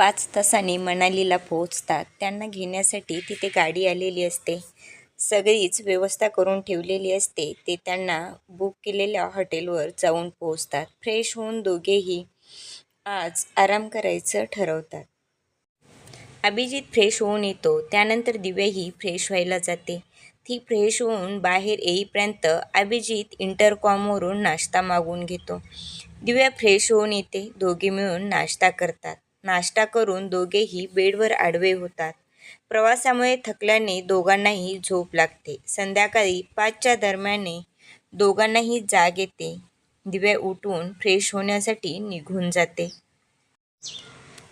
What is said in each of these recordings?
पाच तासाने मनालीला पोहोचतात. त्यांना घेण्यासाठी तिथे गाडी आलेली असते. सगळीच व्यवस्था करून ठेवलेली असते. ते त्यांना बुक केलेल्या हॉटेलवर जाऊन पोहोचतात. फ्रेश होऊन दोघेही आज आराम करायचं ठरवतात. अभिजित फ्रेश होऊन येतो. त्यानंतर दिव्याही फ्रेश व्हायला जाते. ती फ्रेश होऊन बाहेर येईपर्यंत अभिजित इंटरकॉमवरून नाश्ता मागून घेतो. दिव्या फ्रेश होऊन येते. दोघे मिळून नाश्ता करतात. नाश्ता करून दोघेही बेडवर आडवे होतात. प्रवासामुळे थकल्याने दोघांनाही झोप लागते. संध्याकाळी पाचच्या दरम्याने दोघांनाही जाग येते. दिव्या उठून फ्रेश होण्यासाठी निघून जाते.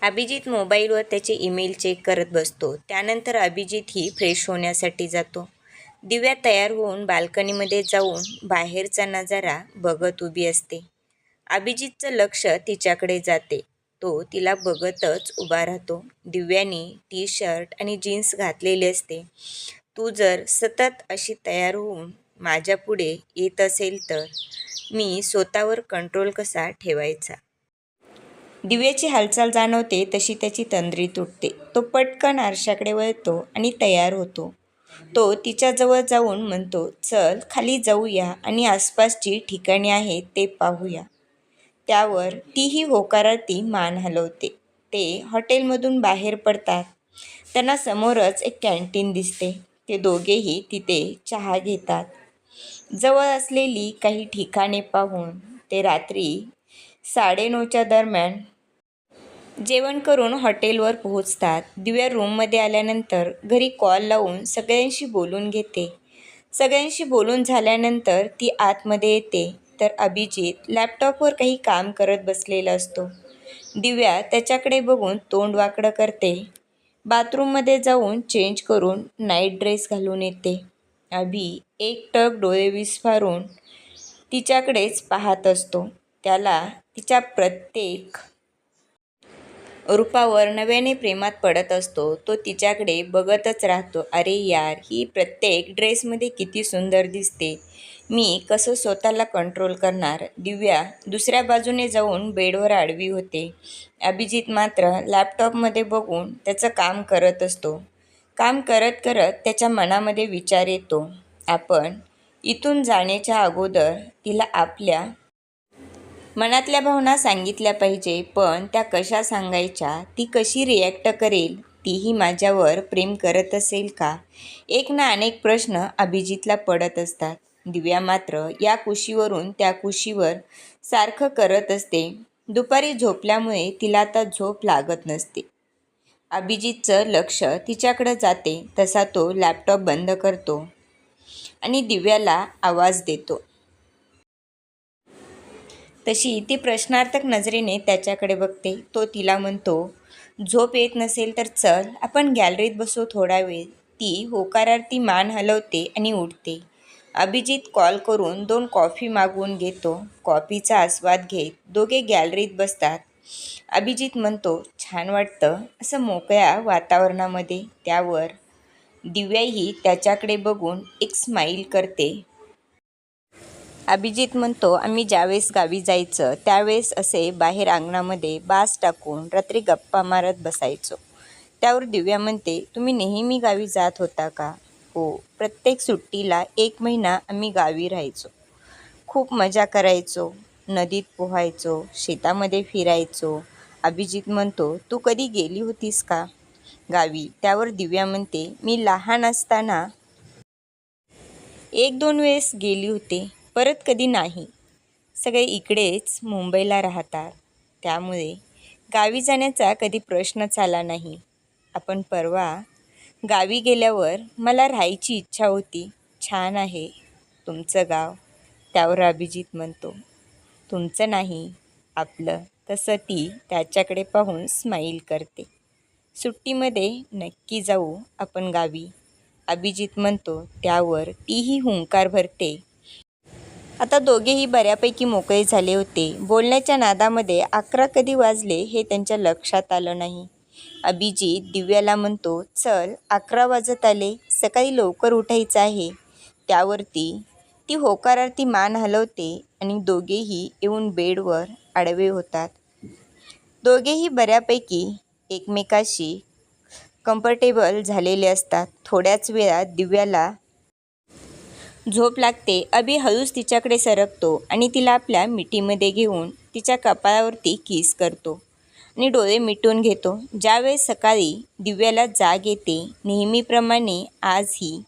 अभिजित मोबाईलवर त्याचे ईमेल चेक करत बसतो. त्यानंतर अभिजितही फ्रेश होण्यासाठी जातो. दिव्या तयार होऊन बाल्कनीमध्ये जाऊन बाहेरचा नजारा बघत उभी असते. अभिजितचं लक्ष तिच्याकडे जाते. तो तिला बघतच उभा राहतो. दिव्याने टी शर्ट आणि जीन्स घातलेली असते. तू जर सतत अशी तयार होऊन माझ्या पुढे येत असेल तर मी स्वतःवर कंट्रोल कसा ठेवायचा? दिव्याची हालचाल जाणवते तशी त्याची तंद्री तुटते. तो पटकन आरशाकडे वळतो आणि तयार होतो. तो तिच्याजवळ जाऊन म्हणतो चल खाली जाऊया आणि आसपासची ठिकाणे आहेत ते पाहूया. त्यावर तीही होकारार्थी मान हलवते. ते हॉटेलमधून बाहेर पडतात. त्यांना समोरच एक कॅन्टीन दिसते. ते दोघेही तिथे चहा घेतात. जवळ असलेली काही ठिकाणे पाहून ते रात्री साडेनऊच्या दरम्यान जेवण करून हॉटेलवर पोहोचतात. दिव्या रूममध्ये आल्यानंतर घरी कॉल लावून सगळ्यांशी बोलून घेते. सगळ्यांशी बोलून झाल्यानंतर ती आतमध्ये येते. तर अभिजित लॅपटॉपवर काही काम करत बसलेला असतो. दिव्या त्याच्याकडे बघून तोंड वाकडं करते. बाथरूममध्ये जाऊन चेंज करून नाईट ड्रेस घालून येते. अभि एक टक डोळे विस्फारून तिच्याकडेच पाहत असतो. त्याला तिच्या प्रत्येक रूपावर नव्याने प्रेमात पडत असतो. तो तिच्याकडे बघतच राहतो. अरे यार ही प्रत्येक ड्रेसमध्ये किती सुंदर दिसते. मी कसं स्वतःला कंट्रोल करणार? दिव्या दुसऱ्या बाजूने जाऊन बेडवर आडवी होते. अभिजित मात्र लॅपटॉपमध्ये बघून त्याचं काम करत असतो. काम करत करत त्याच्या मनामध्ये विचार येतो. आपण इथून जाण्याच्या अगोदर तिला आपल्या मनातल्या भावना सांगितल्या पाहिजे पण त्या कशा सांगायच्या ती कशी रिॲक्ट करेल तीही माझ्यावर प्रेम करत असेल का? एक ना अनेक प्रश्न अभिजितला पडत असतात. दिव्या मात्र या कुशीवरून त्या कुशीवर सारखं करत असते. दुपारी झोपल्यामुळे तिला आता झोप लागत नसते. अभिजितचं लक्ष तिच्याकडं जाते तसा तो लॅपटॉप बंद करतो आणि दिव्याला आवाज देतो. तशी ती प्रश्नार्थक नजरेने त्याच्याकडे बघते. तो तिला म्हणतो झोप येत नसेल तर चल आपण गॅलरीत बसू थोडा वेळ. ती होकारार्थी मान हलवते आणि उठते. अभिजित कॉल करून दोन कॉफी मागवून घेतो. कॉफीचा आस्वाद घेत दोघे गॅलरीत बसतात. अभिजित म्हणतो छान वाटतं. असं मोकळ्या वातावरणामध्ये त्यावर दिव्याही त्याच्याकडे बघून एक स्माईल करते. अभिजित म्हणतो आम्ही ज्यावेळेस गावी जायचं त्यावेळेस असे बाहेर अंगणामध्ये बास टाकून रात्री गप्पा मारत बसायचो. त्यावर दिव्या म्हणते तुम्ही नेहमी गावी जात होता का? हो प्रत्येक सुट्टीला एक महिना आम्ही गावी राहायचो. खूप मजा करायचो नदीत पोहायचो शेतामध्ये फिरायचो. अभिजित म्हणतो तू कधी गेली होतीस का? गावी त्यावर दिव्या म्हणते मी लहान असताना एक दोन वेळेस गेली होते परत कधी नाही. सगळे इकडेच मुंबईला राहतात. त्यामुळे गावी जाण्याचा कधी प्रश्नच आला नाही. आपण परवा गावी गेल्यावर मला राहायची इच्छा होती. छान आहे. तुमचं गाव. त्यावर अभिजित म्हणतो. तुमचं नाही आपलं. तसं ती त्याच्याकडे पाहून स्माईल करते. सुट्टीमध्ये नक्की जाऊ आपण गावी. अभिजित म्हणतो त्यावर तीही हुंकार भरते. आता दोघेही बऱ्यापैकी मोकळे झाले होते. बोलण्याच्या नादामध्ये अकरा कधी वाजले हे त्यांच्या लक्षात आलं नाही. अभिजीत दिव्याला म्हणतो चल अकरा वाजत आले सकाळी लवकर उठायचं आहे त्यावरती ती होकारार्थी मान हलवते आणि दोघेही येऊन बेडवर आडवे होतात दोघेही बऱ्यापैकी एकमेकाशी कम्फर्टेबल झालेले असतात. थोड्याच वेळात दिव्याला झोप लागते. अभि हळूच तिच्याकडे सरकतो आणि तिला आपल्या मिठीमध्ये घेऊन तिच्या कपाळावरती किस करतो आणि डोळे मिटून घेतो. ज्यावेळेस सकाळी दिव्याला जाग येते नेहमीप्रमाणे आजही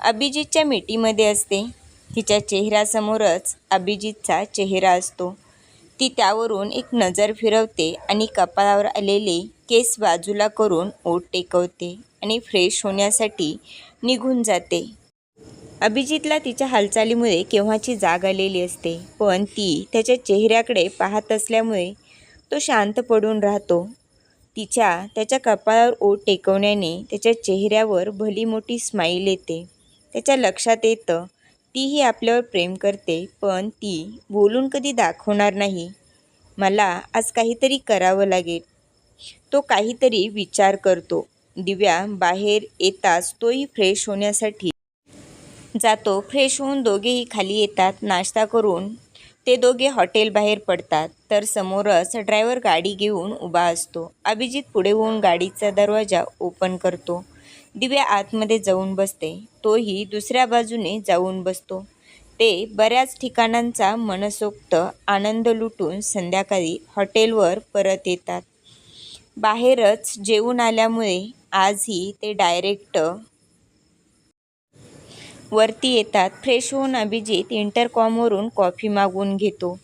अभिजितच्या मिटीमध्ये असते. तिच्या चेहऱ्यासमोरच अभिजितचा चेहरा असतो. ती त्यावरून एक नजर फिरवते आणि कपाळावर आलेले केस बाजूला करून ओट टेकवते आणि फ्रेश होण्यासाठी निघून जाते. अभिजितला तिच्या हालचालीमुळे केव्हाची जाग आलेली असते. पण ती त्याच्या चेहऱ्याकडे पाहत असल्यामुळे तो शांत पडून राहतो. तिच्या त्याच्या कपाळावर ओठ टेकवण्याने त्याच्या चेहऱ्यावर भली मोठी स्माईल येते. त्याच्या लक्षात येतं तीही आपल्यावर प्रेम करते पण ती बोलून कधी दाखवणार नाही. मला आज काहीतरी करावं लागेल. तो काहीतरी विचार करतो. दिव्या बाहेर येताच तोही फ्रेश होण्यासाठी जातो. फ्रेश होऊन दोघेही खाली येतात. नाश्ता करून ते दोघे हॉटेलबाहेर पडतात तर समोरच ड्रायव्हर गाडी घेऊन उभा असतो. अभिजित पुढे होऊन गाडीचा दरवाजा ओपन करतो. दिव्या आतमध्ये जाऊन बसते. तोही दुसऱ्या बाजूने जाऊन बसतो. ते बऱ्याच ठिकाणांचा मनसोक्त आनंद लुटून संध्याकाळी हॉटेलवर परत येतात. बाहेरच जेवून आल्यामुळे आजही ते डायरेक्ट वरती येतात. फ्रेश होऊन अभिजित इंटरकॉमवरून कॉफी मागवून घेतो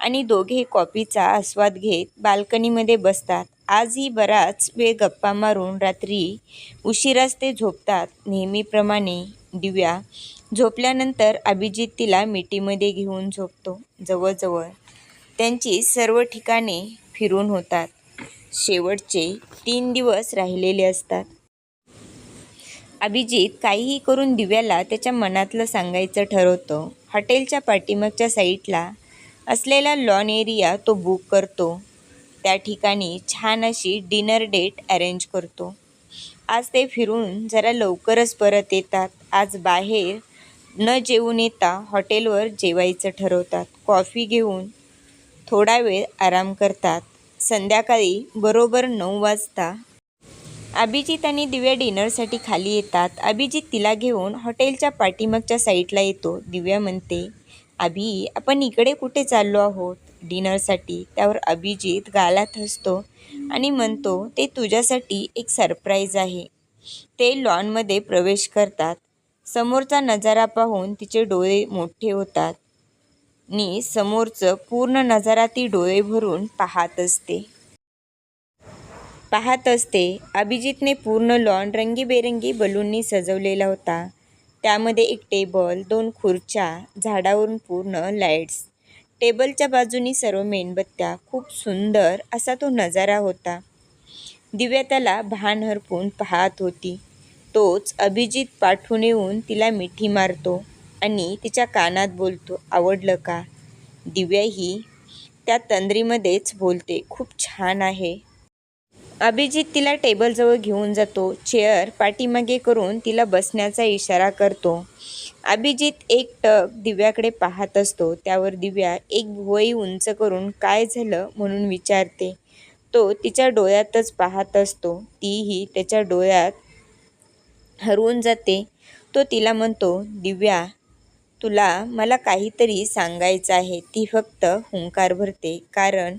आणि दोघे कॉफीचा आस्वाद घेत बाल्कनीमध्ये बसतात. आजही बराच वेळ गप्पा मारून रात्री उशिराच ते झोपतात. नेहमीप्रमाणे दिव्या झोपल्यानंतर अभिजित तिला मिटीमध्ये घेऊन झोपतो. जवळजवळ त्यांची सर्व ठिकाणे फिरून होतात. शेवटचे तीन दिवस राहिलेले असतात. अभिजित काहीही करून दिव्याला त्याच्या मनातलं सांगायचं ठरवतो. हॉटेलच्या पाठीमागच्या साईडला असलेला लॉन एरिया तो बुक करतो. त्या ठिकाणी छान अशी डिनर डेट अरेंज करतो. आज ते फिरून जरा लवकरच परत येतात. आज बाहेर न जेवून येता हॉटेलवर जेवायचं ठरवतात. कॉफी घेऊन थोडा वेळ आराम करतात. संध्याकाळी बरोबर नऊ वाजता अभिजित आणि दिव्या डिनरसाठी खाली येतात. अभिजित तिला घेऊन हॉटेलच्या पाठीमागच्या साईडला येतो. दिव्या म्हणते, अभि, आपण इकडे कुठे चाललो आहोत डिनरसाठी? त्यावर अभिजित गालात हसतो आणि म्हणतो, ते तुझ्यासाठी एक सरप्राईज आहे. ते लॉनमध्ये प्रवेश करतात. समोरचा नजारा पाहून तिचे डोळे मोठे होतात नि समोरचं पूर्ण नजारा ती डोळे भरून पाहत असते. पाहत असते. अभिजितने पूर्ण लॉन रंगीबेरंगी बलूननी सजवलेला होता. त्यामध्ये एक टेबल, दोन खुर्च्या, झाडावरून पूर्ण लाईट्स. टेबलच्या बाजूनी सर्व मेणबत्त्या. खूप सुंदर असा तो नजारा होता. दिव्या त्याला भान हरपून पाहत होती. तोच अभिजित पाठून येऊन तिला मिठी मारतो आणि तिच्या कानात बोलतो, आवडलं का? दिव्याही त्या तंद्रीमध्येच बोलते, खूप छान आहे. अभिजित तिला टेबलजवळ घेऊन जातो. चेअर पाठीमागे करून तिला बसण्याचा इशारा करतो. अभिजित एकटक दिव्याकडे पाहत असतो. त्यावर दिव्या एक भुवई उंच करून काय झालं म्हणून विचारते. तो तिच्या डोळ्यातच पाहत असतो. तीही त्याच्या डोळ्यात हरवून जाते. तो तिला म्हणतो, दिव्या, तुला मला काहीतरी सांगायचं आहे. ती फक्त हुंकार भरते. कारण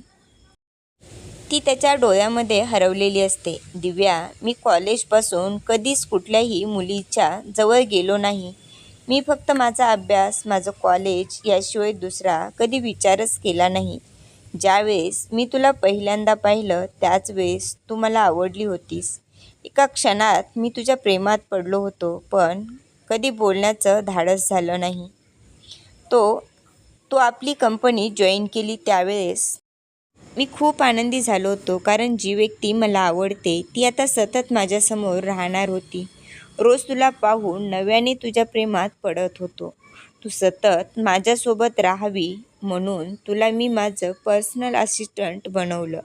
ती त्याच्या डोळ्यामध्ये हरवलेली असते. दिव्या, मी कॉलेजपासून कधीच कुठल्याही मुलीच्या जवळ गेलो नाही. मी फक्त माझा अभ्यास, माझं कॉलेज याशिवाय दुसरा कधी विचारच केला नाही. ज्यावेळेस मी तुला पहिल्यांदा पाहिलं त्याच वेळेस तू मला आवडली होतीस. एका क्षणात मी तुझ्या प्रेमात पडलो होतो. पण कधी बोलण्याचं धाडस झालं नाही. तो तू आपली कंपनी जॉईन केली त्यावेळेस मी खूप आनंदी झालो होतो. कारण जी व्यक्ती मला आवडते ती आता सतत माझ्यासमोर राहणार होती. रोज तुला पाहून नव्याने तुझ्या प्रेमात पडत होतो. तू सतत माझ्यासोबत राहावी म्हणून तुला मी माझं पर्सनल असिस्टंट बनवलं.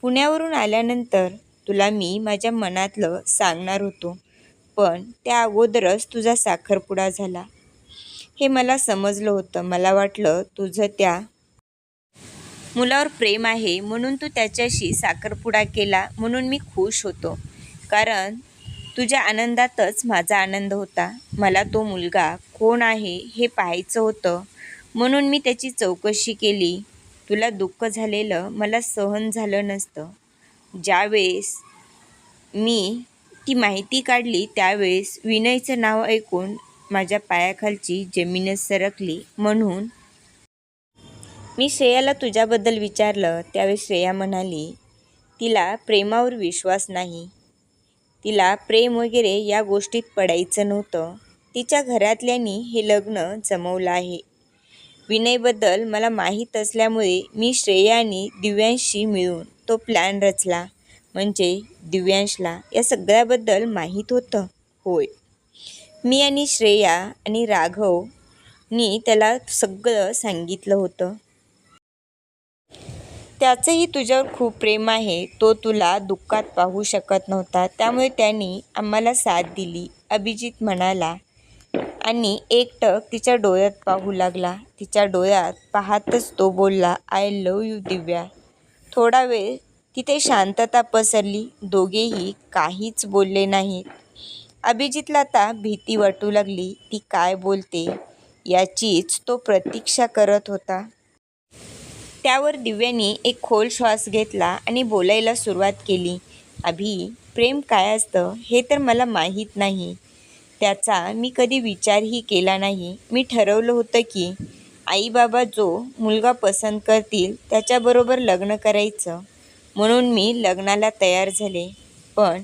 पुण्यावरून आल्यानंतर तुला मी माझ्या मनातलं सांगणार होतो. पण त्या अगोदरच तुझा साखरपुडा झाला. हे मला समजलं होतं. मला वाटलं तुझं त्या मुलावर प्रेम आहे म्हणून तू त्याच्याशी साखरपुडा केला म्हणून मी खुश होतो. कारण तुझ्या आनंदातच माझा आनंद होता. मला तो मुलगा कोण आहे हे पाहायचं होतं. म्हणून मी त्याची चौकशी केली. तुला दुःख झालेलं मला सहन झालं नसतं. ज्यावेळेस मी ती माहिती काढली त्यावेळेस विनयचं नाव ऐकून माझ्या पायाखालची जमीनच सरकली. म्हणून मी श्रेयाला तुझ्याबद्दल विचारलं त्यावेळी श्रेया म्हणाली तिला प्रेमावर विश्वास नाही. तिला प्रेम वगैरे या गोष्टीत पडायचं नव्हतं. तिच्या घरातल्यांनी हे लग्न जमवलं आहे. विनयबद्दल मला माहीत असल्यामुळे मी श्रेया आणि दिव्यांशी मिळून तो प्लॅन रचला. म्हणजे दिव्यांशला या सगळ्याबद्दल माहीत होतं. होय. मी आणि श्रेया आणि राघवनी त्याला सगळं सांगितलं होतं. त्याचंही तुझ्यावर खूप प्रेम आहे. तो तुला दुःखात पाहू शकत नव्हता. त्यामुळे त्यांनी आम्हाला साथ दिली. अभिजित म्हणाला आणि एकटक तिच्या डोळ्यात पाहू लागला. तिच्या डोळ्यात पाहतच तो बोलला आय लव यू दिव्या. थोडा वेळ तिथे शांतता पसरली. दोघेही काहीच बोलले नाहीत. अभिजितला आता भीती वाटू लागली. ती काय बोलते याचीच तो प्रतीक्षा करत होता. त्यावर दिव्याने एक खोल श्वास घेतला आणि बोलायला सुरुवात केली. अभी प्रेम काय असतं हे तर मला माहीत नाही. त्याचा मी कधी विचारही केला नाही. मी ठरवलं होतं की आई बाबा जो मुलगा पसंत करतील त्याच्याबरोबर लग्न करायचं. म्हणून मी लग्नाला तयार झाले. पण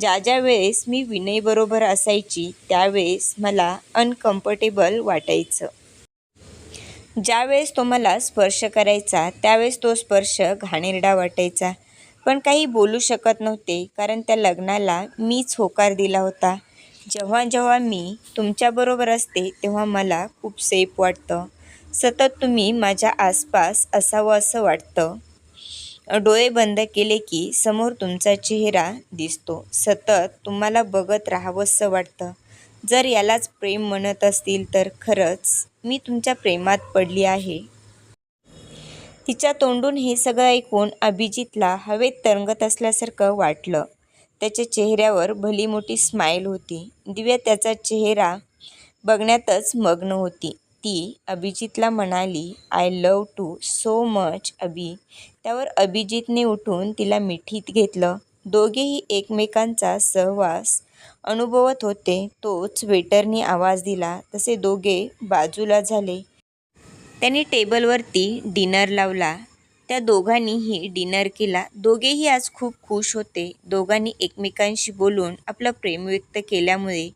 ज्या ज्या वेळेस मी विनयबरोबर असायची त्यावेळेस मला अनकम्फर्टेबल वाटायचं. ज्यावेळेस तो मला स्पर्श करायचा त्यावेळेस तो स्पर्श घाणेरडा वाटायचा. पण काही बोलू शकत नव्हते कारण त्या लग्नाला मीच होकार दिला होता. जेव्हा जेव्हा मी तुमच्याबरोबर असते तेव्हा मला खूप सेफ वाटतं. सतत तुम्ही माझ्या आसपास असावं असं वाटतं. डोळे बंद केले की समोर तुमचा चेहरा दिसतो. सतत तुम्हाला बघत राहावंसं वाटतं. जर यालाच प्रेम म्हणत असतील तर खरंच मी तुमच्या प्रेमात पडली आहे. तिच्या तोंडून हे सगळं ऐकून अभिजितला हवेत तरंगत असल्यासारखं वाटलं. त्याच्या चेहऱ्यावर भली मोठी स्माईल होती. दिव्या त्याचा चेहरा बघण्यातच मग्न होती. ती अभिजितला म्हणाली I love too so much Abhi. त्यावर अभिजितने उठून तिला मिठीत घेतलं. दोघेही एकमेकांचा सहवास अनुभवत होते. तोच वेटरने आवाज दिला. तसे दोघे बाजूला झाले. त्यांनी टेबलवरती डिनर लावला. त्या दोघांनीही डिनर केला. दोघेही आज खूप खुश होते. दोघांनी एकमेकांशी बोलून आपलं प्रेम व्यक्त केल्यामुळे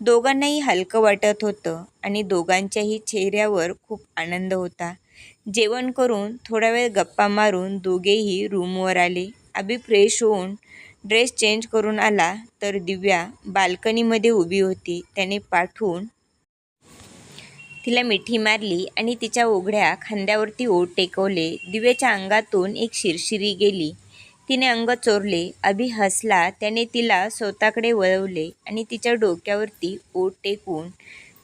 दोघांनाही हलकं वाटत होतं आणि दोघांच्याही चेहऱ्यावर खूप आनंद होता. जेवण करून थोडा वेळ गप्पा मारून दोघेही रूमवर आले. अभि फ्रेश होऊन ड्रेस चेंज करून आला तर दिव्या बाल्कनीमध्ये उभी होती. त्याने पाठवून तिला मिठी मारली आणि तिच्या ओघड्या खांद्यावरती ओढ टेकवले. दिव्याच्या अंगातून एक शिरशिरी गेली. तिने अंग चोरले. अभि हसला. त्याने तिला स्वतःकडे वळवले आणि तिच्या डोक्यावरती ओढ टेकून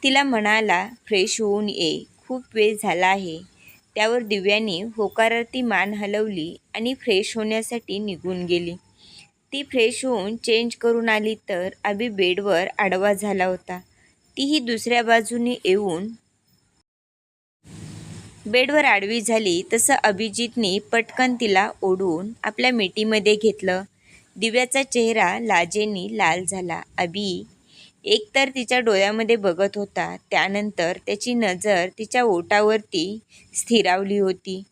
तिला म्हणाला फ्रेश होऊन ये. खूप वेळ झाला आहे. त्यावर दिव्याने होकारार्थी मान हलवली आणि फ्रेश होण्यासाठी निघून गेली. ती फ्रेश होऊन चेंज करून आली तर अभि बेडवर आडवा झाला होता. तीही दुसऱ्या बाजूने येऊन बेडवर आडवी झाली तसं अभिजितने पटकन तिला ओढून आपल्या मिठीमध्ये घेतलं. दिव्याचा चेहरा लाजेनी लाल झाला. अभि एकतर तिच्या डोळ्यामध्ये बघत होता त्यानंतर त्याची नजर तिच्या ओटावरती स्थिरावली होती.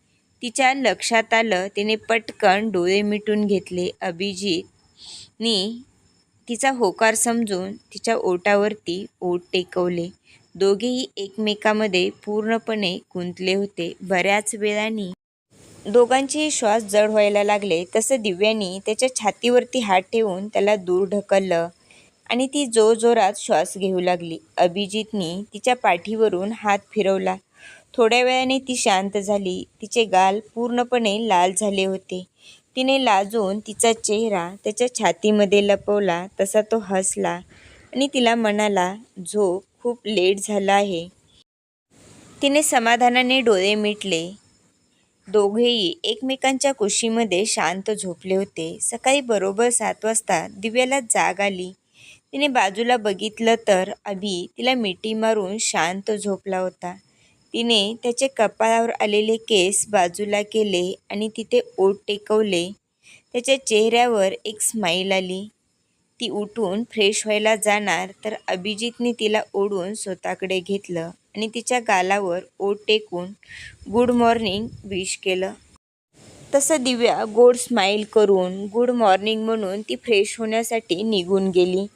तिच्या लक्षात आलं तिने पटकन डोळे मिटून घेतले. अभिजितनी तिचा होकार समजून तिच्या ओटावरती ओट टेकवले. दोघेही एकमेकामध्ये पूर्णपणे गुंतले होते. बऱ्याच वेळाने दोघांचेही श्वास जड व्हायला लागले. तसं दिव्यानी त्याच्या छातीवरती हात ठेवून त्याला दूर ढकललं आणि ती जोरजोरात श्वास घेऊ लागली. अभिजितनी तिच्या पाठीवरून हात फिरवला. थोड्या वेळाने ती शांत झाली तिचे गाल पूर्णपणे लाल झाले होते तिने लाजून तिचा चेहरा त्याच्या छातीमध्ये लपवला तसा तो हसला आणि तिला म्हणाला झोप खूप लेट झाला आहे तिने समाधानाने डोळे मिटले दोघेही एकमेकांच्या कुशीमध्ये शांत झोपले होते. सकाळी बरोबर सात वाजता दिव्याला जाग आली. तिने बाजूला बघितलं तर अभि तिला मिठी मारून शांत झोपला होता. तिने त्याचे कपाळावर आलेले केस बाजूला केले आणि तिथे ओट टेकवले. त्याच्या चेहऱ्यावर एक स्माईल आली. ती उठून फ्रेश व्हायला जाणार तर अभिजितने तिला ओढून स्वतःकडे घेतलं आणि तिच्या गालावर ओट टेकून गुड मॉर्निंग विश केलं. तसं दिव्या गोड स्माईल करून गुड मॉर्निंग म्हणून ती फ्रेश होण्यासाठी निघून गेली.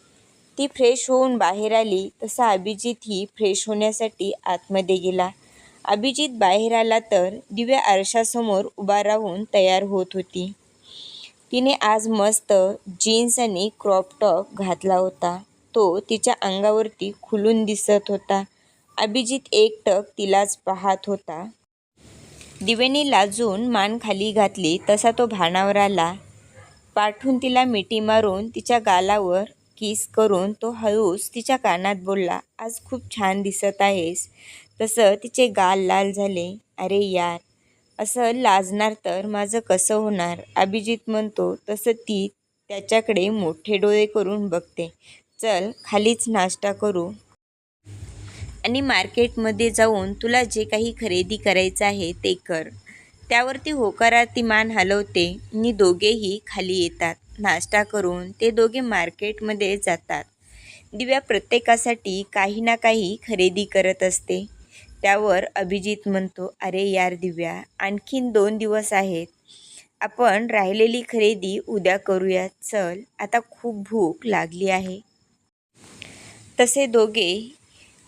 ती फ्रेश होऊन बाहेर आली तसा अभिजितही फ्रेश होण्यासाठी आतमध्ये गेला. अभिजित बाहेर आला तर दिव्या आरशासमोर उभा राहून तयार होत होती. तिने आज मस्त जीन्स आणि क्रॉप टॉप घातला होता. तो तिच्या अंगावरती खुलून दिसत होता. अभिजित एकटक तिलाच पाहत होता. दिव्याने लाजून मान खाली घातली तसा तो भानावर आला. पाठून तिला मिठी मारून तिच्या गालावर किस करून तो हळूच तिच्या कानात बोलला, आज खूप छान दिसत आहेस. तसं तिचे गाल लाल झाले. अरे यार, असं लाजणार तर माझं कसं होणार? अभिजित म्हणतो तसं ती त्याच्याकडे मोठे डोळे करून बघते. चल खालीच नाश्ता करू. आणि मार्केटमध्ये जाऊन तुला जे काही खरेदी करायचं आहे ते कर. त्यावरती होकारात ती मान हलवते आणि दोघेही खाली येतात. नाश्ता करून ते दोघे मार्केटमध्ये जातात. दिव्या प्रत्येकासाठी काही ना काही खरेदी करत असते. त्यावर अभिजित म्हणतो, अरे यार दिव्या, आणखीन दोन दिवस आहेत. आपण राहिलेली खरेदी उद्या करूया. चल, आता खूप भूक लागली आहे. तसे दोघे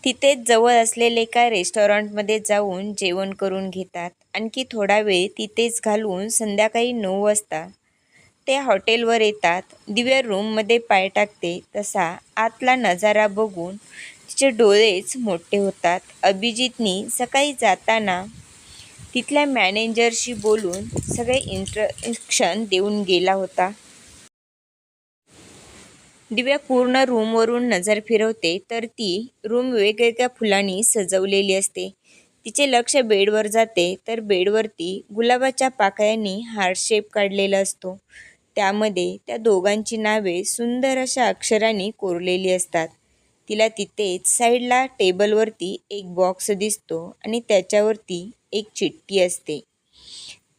तिथेच जवळ असलेले एका रेस्टॉरंटमध्ये जाऊन जेवण करून घेतात. आणखी थोडा वेळ तिथेच घालवून संध्याकाळी नऊ वाजता ते हॉटेलवर येतात. दिव्या रूममध्ये पाय टाकते तसा आतला नजारा बघून तिचे डोळेच मोठे होतात. अभिजितनी सकाळी जाताना तिथल्या मॅनेजरशी बोलून सगळे इन्स्ट्रक्शन देऊन गेला होता. दिव्या पूर्ण रूमवरून नजर फिरवते तर ती रूम वेगवेगळ्या फुलांनी सजवलेली असते. तिचे लक्ष बेडवर जाते तर बेडवरती गुलाबाच्या पाकळ्यांनी हार्ट शेप काढलेला असतो. त्यामध्ये त्या दोघांची नावे सुंदर अशा अक्षरांनी कोरलेली असतात. तिला तिथेच साईडला टेबलवरती एक बॉक्स दिसतो आणि त्याच्यावरती एक चिठ्ठी असते.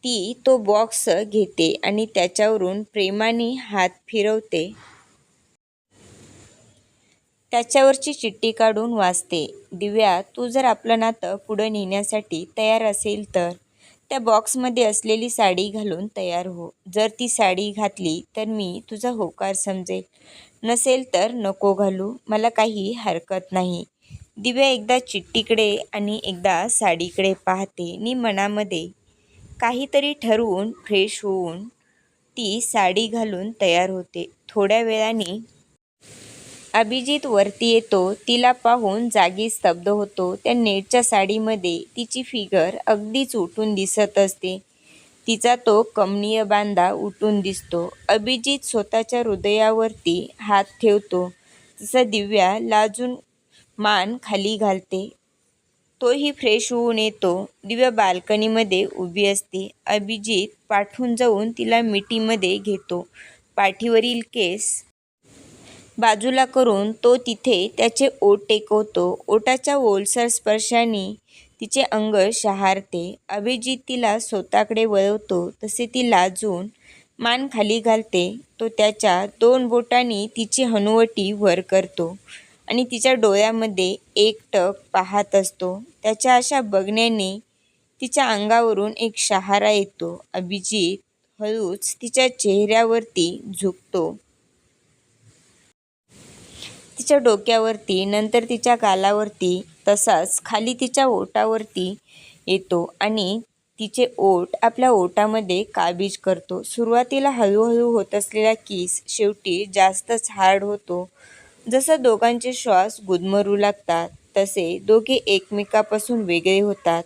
ती तो बॉक्स घेते आणि त्याच्यावरून प्रेमाने हात फिरवते. त्याच्यावरची चिठ्ठी काढून वाचते. दिव्या, तू जर आपलं नातं पुढं नेण्यासाठी तयार असेल तर त्या बॉक्समध्ये असलेली साडी घालून तयार हो. जर ती साडी घातली तर मी तुझा होकार समजेल. नसेल तर नको घालू. मला काही हरकत नाही. दिव्या एकदा चिठ्ठीकडे आणि एकदा साडीकडे पाहते मी मनामध्ये काहीतरी ठरवून फ्रेश होऊन ती साडी घालून तयार होते. थोड्या वेळाने अभिजित वरती येतो. तिला पाहून जागी स्तब्ध होतो. त्या नेटच्या साडीमध्ये तिची फिगर अगदीच उठून दिसत असते. तिचा तो कमनीय बांधा उठून दिसतो. अभिजित स्वतःच्या हृदयावरती हात ठेवतो तसा दिव्या लाजून मान खाली घालते. तोही फ्रेश होऊन येतो. दिव्या बाल्कनीमध्ये उभी असते. अभिजित पाठून जाऊन तिला मिठीमध्ये घेतो. पाठीवरील केस बाजूला करून तो तिथे त्याचे ओट टेकवतो. ओटाच्या ओलसर स्पर्शाने तिचे अंग शहारते. अभिजित तिला स्वतःकडे वळवतो तसे ती लाजून मान खाली घालते. तो त्याच्या दोन बोटांनी तिची हनुवटी वर करतो आणि तिच्या डोळ्यामध्ये एकटक पाहत असतो. त्याच्या अशा बघण्याने तिच्या अंगावरून एक शहारा येतो. अभिजित हळूच तिच्या चेहऱ्यावरती झुकतो. तिच्या डोक्यावरती, नंतर तिच्या गालावरती तसाच खाली तिच्या ओटावरती येतो आणि तिचे ओठ आपल्या ओटामध्ये काबीज करतो. सुरुवातीला हळूहळू होत असलेला किस शेवटी जास्तच हार्ड होतो. जसं दोघांचे श्वास गुदमरू लागतात तसे दोघे एकमेकापासून वेगळे होतात.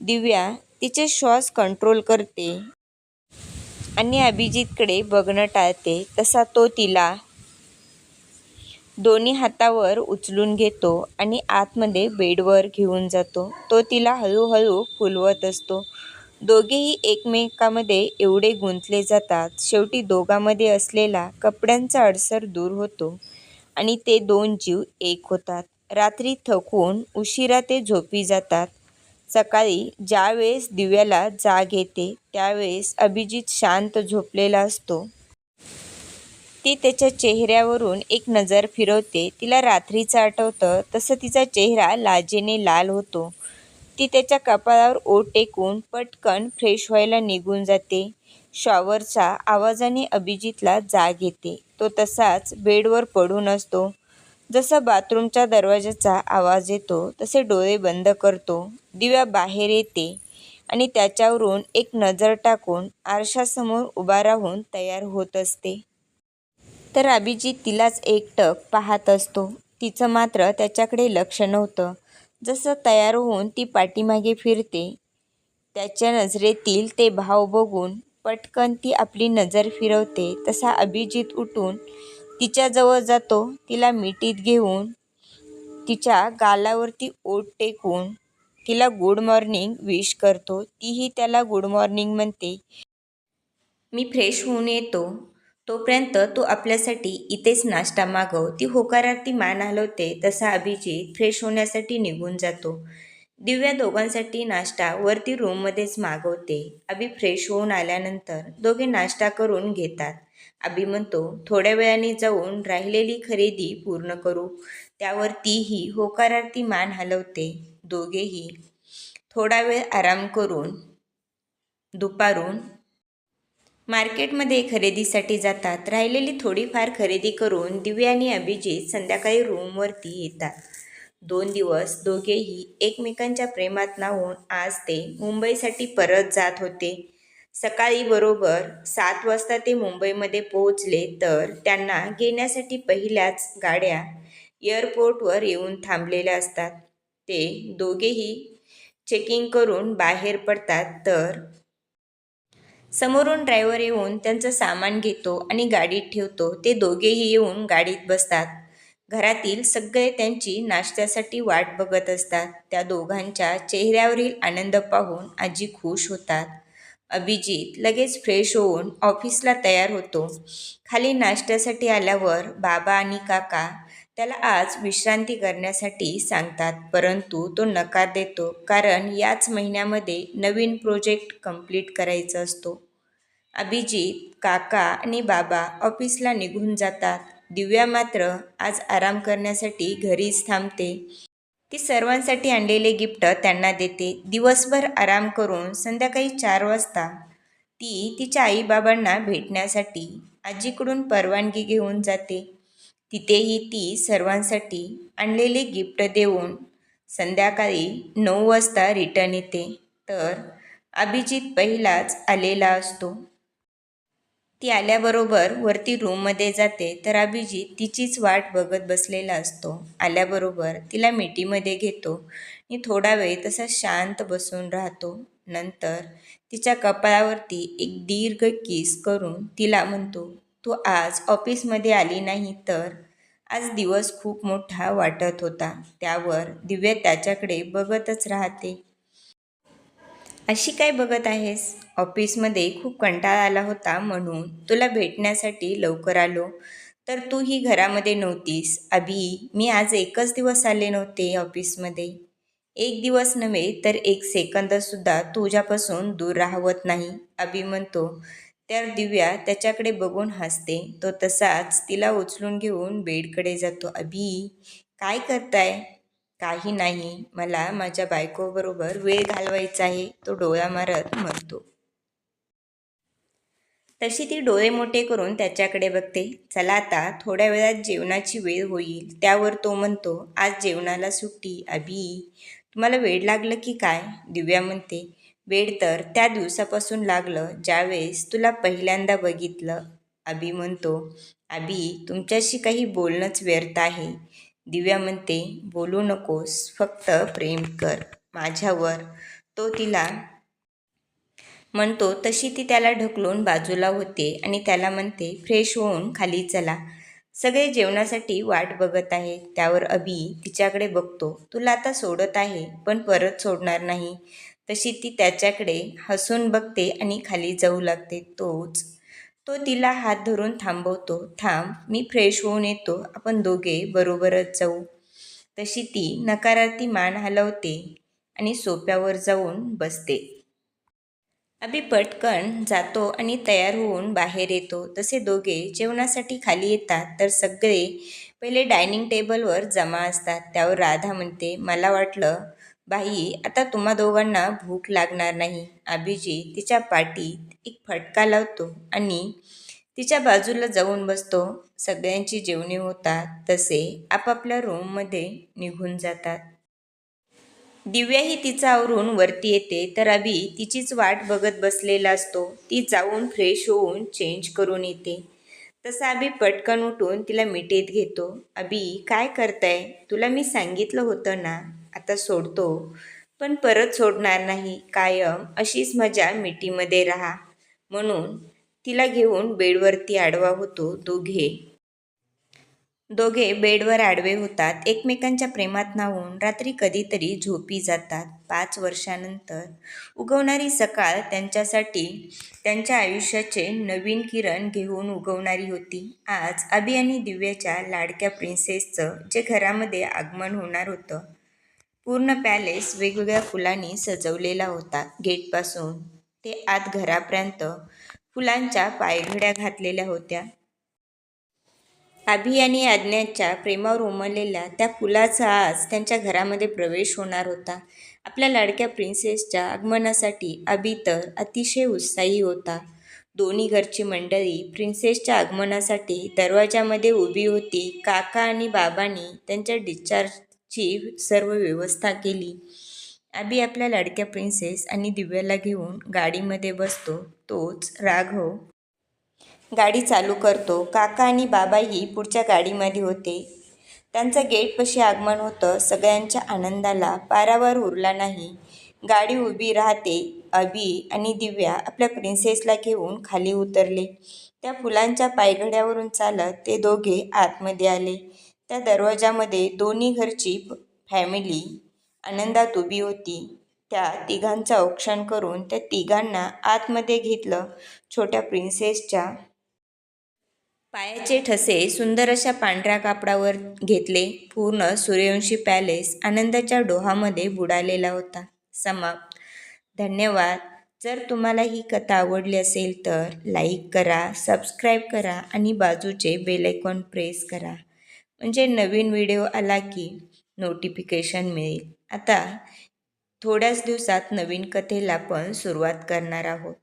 दिव्या तिचे श्वास कंट्रोल करते आणि अभिजितकडे बघणं टाळते तसा तो तिला दोन्ही हातावर उचलून घेतो आणि आतमध्ये बेडवर घेऊन जातो. तो तिला हळूहळू फुलवत असतो. दोघेही एकमेकामध्ये एवढे गुंतले जातात शेवटी दोघांमध्ये असलेला कपड्यांचा अडसर दूर होतो आणि ते दोन जीव एक होतात. रात्री थकून उशिरा ते झोपी जातात. सकाळी ज्यावेळेस दिव्याला जाग येते त्यावेळेस अभिजित शांत झोपलेला असतो. ती त्याच्या चेहऱ्यावरून एक नजर फिरवते. तिला रात्रीचं आठवतं तसं तिचा चेहरा लाजेने लाल होतो. ती त्याच्या कपाळावर ओट टेकून पटकन फ्रेश व्हायला निघून जाते. शॉवरचा आवाजाने अभिजितला जाग येते. तो तसाच बेडवर पडून असतो. जसा बाथरूमच्या दरवाजाचा आवाज येतो तसे डोळे बंद करतो. दिव्या बाहेर येते आणि त्याच्यावरून एक नजर टाकून आरशासमोर उभा राहून तयार होत असते. तर अभिजित तिलाच एकटक पाहत असतो. तिचं मात्र त्याच्याकडे लक्ष नव्हतं. जसं तयार होऊन ती पाठीमागे फिरते त्याच्या नजरेतील ते भाव बघून पटकन ती आपली नजर फिरवते तसा अभिजित उठून तिच्याजवळ जातो. तिला मिठीत घेऊन तिच्या गालावरती ओट टेकून तिला गुड मॉर्निंग विश करतो. तीही त्याला गुड मॉर्निंग म्हणते. मी फ्रेश होऊन येतो. तोपर्यंत तू आपल्यासाठी इथेच नाश्ता मागव. ती होकारार्थी मान हलवते तसा अभिजित फ्रेश होण्यासाठी निघून जातो. दिव्या दोघांसाठी नाश्ता वरती रूममध्येच मागवते. अभि फ्रेश होऊन आल्यानंतर दोघे नाश्ता करून घेतात. अभि म्हणतो थोड्या वेळाने जाऊन राहिलेली खरेदी पूर्ण करू. त्यावर तीही होकारार्थी मान हलवते. दोघेही थोडा वेळ आराम करून दुपारून मार्केटमध्ये खरेदीसाठी जातात. राहिलेली थोडीफार खरेदी करून दिव्या आणि अभिजित संध्याकाळी रूमवरती येतात. दोन दिवस दोघेही एकमेकांच्या प्रेमात न्हाऊन आज ते मुंबईसाठी परत जात होते. सकाळी बरोबर सात वाजता ते मुंबईमध्ये पोहोचले तर त्यांना घेण्यासाठी पहिल्याच गाड्या एअरपोर्टवर येऊन थांबलेल्या असतात. ते दोघेही चेकिंग करून बाहेर पडतात तर समोरून ड्रायव्हर येऊन त्यांचं सामान घेतो आणि गाडीत ठेवतो. ते दोघेही येऊन गाडीत बसतात. घरातील सगळे त्यांची नाश्त्यासाठी वाट बघत असतात. त्या दोघांच्या चेहऱ्यावरील आनंद पाहून आजी खुश होतात. अभिजित लगेच फ्रेश होऊन ऑफिसला तयार होतो. खाली नाश्त्यासाठी आल्यावर बाबा आणि काका त्याला आज विश्रांती करण्यासाठी सांगतात परंतु तो नकार देतो कारण याच महिन्यामध्ये नवीन प्रोजेक्ट कंप्लीट करायचा असतो. अभिजित, काका आणि बाबा ऑफिसला निघून जातात. दिव्या मात्र आज आराम करण्यासाठी घरीच थांबते. ती सर्वांसाठी आणलेले गिफ्ट त्यांना देते. दिवसभर आराम करून संध्याकाळी चार वाजता ती तिच्या आईबाबांना भेटण्यासाठी आजीकडून परवानगी घेऊन जाते. तिथेही ती सर्वांसाठी आणलेले गिफ्ट देऊन संध्याकाळी नऊ वाजता रिटर्न येते. तर अभिजित पहिलाच आलेला असतो. ती आल्याबरोबर वरती रूममध्ये जाते तर अभिजित तिचीच वाट बघत बसलेला असतो. आल्याबरोबर तिला मिठीमध्ये घेतो आणि थोडा वेळ तसा शांत बसून राहतो. नंतर तिच्या कपाळावरती एक दीर्घ किस करून तिला म्हणतो, तू आज ऑफिसमध्ये आली नाही तर आज दिवस खूप मोठा वाटत होता. त्यावर दिव्या त्याच्याकडे बघतच राहते. अशी काय बघत आहेस? ऑफिसमध्ये खूप कंटाळा आला होता म्हणून तुला भेटण्यासाठी लवकर आलो तर तू ही घरामध्ये नव्हतीस. अभि, मी आज एकच दिवस आले नव्हते ऑफिसमध्ये. एक दिवस नव्हे तर एक सेकंदसुद्धा तुझ्यापासून दूर राहवत नाही, अभि म्हणतो. तर दिव्या त्याच्याकडे बघून हसते. तो तसाच तिला उचलून घेऊन बेडकडे जातो. अभी काय करताय? काही नाही. मला माझ्या बायकोबरोबर वेळ घालवायचा आहे, तो डोळा मारत म्हणतो. तशी ती डोळे मोठे करून त्याच्याकडे बघते. चला आता थोड्या वेळात जेवणाची वेळ होईल. त्यावर तो म्हणतो, आज जेवणाला सुट्टी. अभी तुम्हाला वेळ लागलं की काय? दिव्या म्हणते. वेड तर त्या दिवसापासून लागलं ज्यावेळेस तुला पहिल्यांदा बघितलं. अभी म्हणतो. अभि, तुमच्याशी काही बोलणंच व्यर्थ आहे. दिव्या म्हणते, बोलू नकोस, फक्त प्रेम कर माझ्यावर. तो तिला म्हणतो तशी ती त्याला ढकलून बाजूला होते आणि त्याला म्हणते, फ्रेश होऊन खाली चला. सगळे जेवणासाठी वाट बघत आहे त्यावर अभि तिच्याकडे बघतो. तुला आता सोडत आहे पण परत सोडणार नाही. तशी ती त्याच्याकडे हसून बघते आणि खाली जाऊ लागते तोच. तो तिला हात धरून थांबवतो. थांब मी फ्रेश होऊन येतो. आपण दोघे बरोबरच जाऊ. तशी ती नकारार्थी मान हलवते आणि सोप्यावर जाऊन बसते. अभि पटकन जातो आणि तयार होऊन बाहेर येतो. तसे दोघे जेवणासाठी खाली येतात. तर सगळे पहिले डायनिंग टेबलवर जमा असतात. त्यावर राधा म्हणते मला वाटलं बाई आता तुम्हा दोघांना भूक लागणार नाही. अभिजी तिच्या पाठीत एक फटका लावतो आणि तिच्या बाजूला जाऊन बसतो. सगळ्यांची जेवणे होतात तसे आपापल्या रूममध्ये निघून जातात. दिव्याही तिचा आवरून वरती येते तर अभि तिचीच वाट बघत बसलेला असतो. ती जाऊन फ्रेश होऊन चेंज करून येते. तसा अभि पटकन उठून तिला मिठीत घेतो. अभि काय करताय? तुला मी सांगितलं होतं ना आता सोडतो. पण परत सोडणार नाही. कायम अशीच मजा मिठीमध्ये राहा. म्हणून तिला घेऊन बेडवरती आडवा होतो दोघे. दोघे बेडवर आडवे होतात. एकमेकांच्या प्रेमात नाहून रात्री कधीतरी झोपी जातात. पाच वर्षानंतर उगवणारी सकाळ त्यांच्यासाठी त्यांच्या आयुष्याचे नवीन किरण घेऊन उगवणारी होती. आज अभि आणि दिव्याच्या लाडक्या प्रिन्सेसचं जे घरामध्ये आगमन होणार होतं पूर्ण पॅलेस वेगवेगळ्या फुलांनी सजवलेला होता. गेटपासून ते आत घरापर्यंत फुलांच्या पायघड्या घातलेल्या होत्या. अभि आणि आज्ञाच्या प्रेमावर उमललेल्या त्या फुलाचा आज त्यांच्या घरामध्ये प्रवेश होणार होता. आपल्या लाडक्या प्रिन्सेसच्या आगमनासाठी अभि तर अतिशय उत्साही होता. दोन्ही घरची मंडळी प्रिन्सेसच्या आगमनासाठी दरवाजामध्ये उभी होती. काका आणि बाबांनी त्यांच्या डिस्चार्ज ची सर्व व्यवस्था केली. आबी आपल्या लाडक्या प्रिन्सेस आणि दिव्याला घेऊन गाडीमध्ये बसतो. तोच राघव गाडी चालू करतो. काका आणि बाबाही पुढच्या गाडीमध्ये होते. त्यांचं गेटपाशी आगमन होतं. सगळ्यांच्या आनंदाला पारावर उरला नाही. गाडी उभी राहते. अभी आणि दिव्या आपल्या प्रिन्सेसला घेऊन खाली उतरले. त्या फुलांच्या पायघड्यावरून चालत ते दोघे आतमध्ये आले. त्या दरवाजामध्ये दोन्ही घरची फॅमिली आनंदात उभी होती. त्या तिघांचा औक्षण करून त्या तिघांना आतमध्ये घेतलं. छोट्या प्रिन्सेसच्या पायाचे ठसे सुंदर अशा पांढऱ्या कापडावर घेतले. पूर्ण सूर्यवंशी पॅलेस आनंदाच्या डोहामध्ये बुडालेला होता. समाप्त. धन्यवाद. जर तुम्हाला ही कथा आवडली असेल तर लाईक करा सबस्क्राईब करा आणि बाजूचे बेलायकॉन प्रेस करा. म्हणजे नवीन व्हिडिओ आला की नोटिफिकेशन मिळेल. आता थोड्याच दिवसात नवीन कथेला पण सुरुवात करणार आहोत.